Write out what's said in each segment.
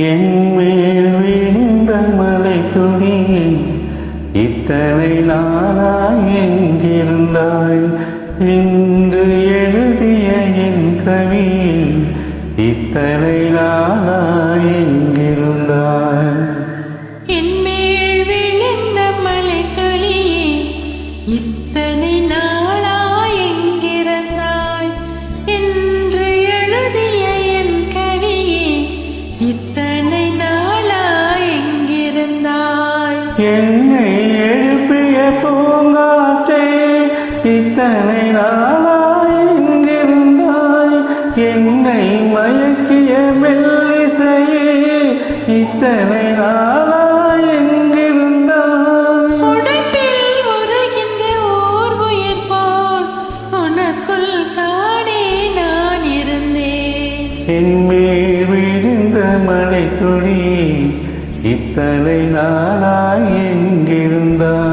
என் விழுந்த மலை துணி இத்தனை நாளாய் எங்கிருந்தாய்? இன்று எழுதிய என் கவியில் இத்தனை நாளாய் எங்க இத்தனை நாளாய் எங்கிருந்தாய் என்னை மயக்கிய மெல்லிசையே இத்தனை நாளாய் எங்கிருந்தாய் உடம்பில் உறைகின்ற ஓர் உயிர் போல் உனக்குள் தானே நான் இருந்தேன். என் மேல் விழுந்த மழை துளி இத்தனை நாளாய் எங்கிருந்தாய்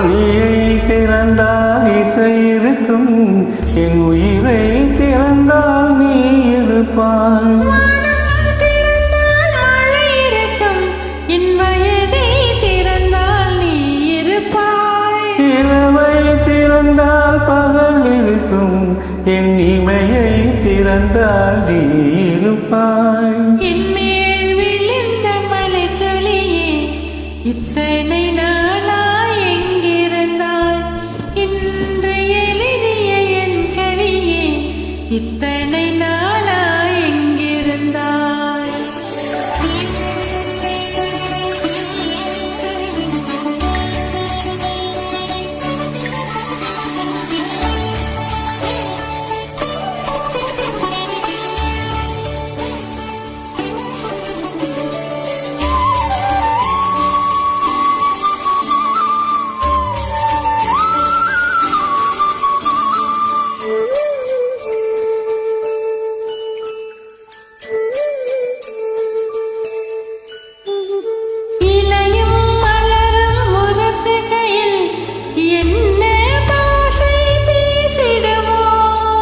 ஒளியை திறந்தால் இசை இருக்கும் என் உயிரை திறந்தால் நீ இருப்பாய் என் வயதை திறந்தால் நீ இருப்பாய் திறந்தால் பகல் இருக்கும் என் இமையை திறந்தால் நீ இருப்பாய்.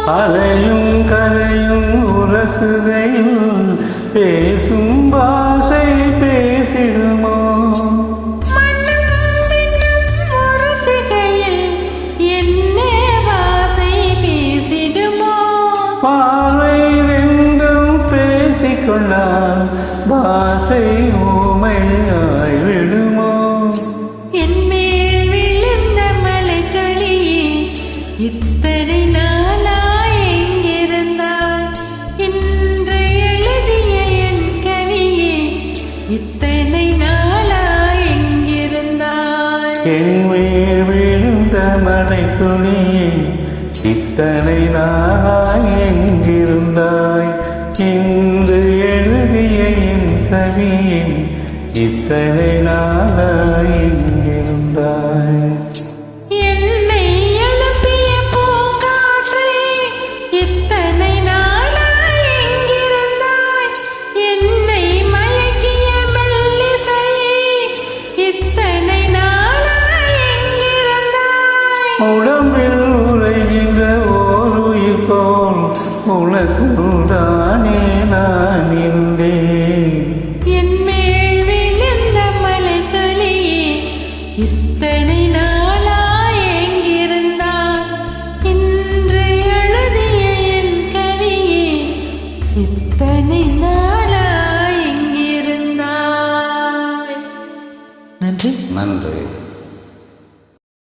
அலையும் கரையும் உரசுகையில் பேசும் பாஷை பேசிடுமோ? பார்வை ரெண்டும் பேசிக்கொண்டால் பாஷை எங்கிருந்தாய் என் மேல் விழுந்த மழை துணியே இத்தனை நாளாய் எங்கிருந்தாய்? இன்று எழுதிய என் கவியே இத்தனை நாளாய் உடம்பில் உரைகின்ற ஓர் உயிர் போல் உனக்குள் தானே நான் இருந்தேன் என் மேல் விழுந்த மலைத்துளியே இத்தனை நாளாய் எங்கிருந்தாய் இன்று எழுதிய என் கவியே இத்தனை நாளாய் எங்கிருந்தாய் நன்றி. நன்றி.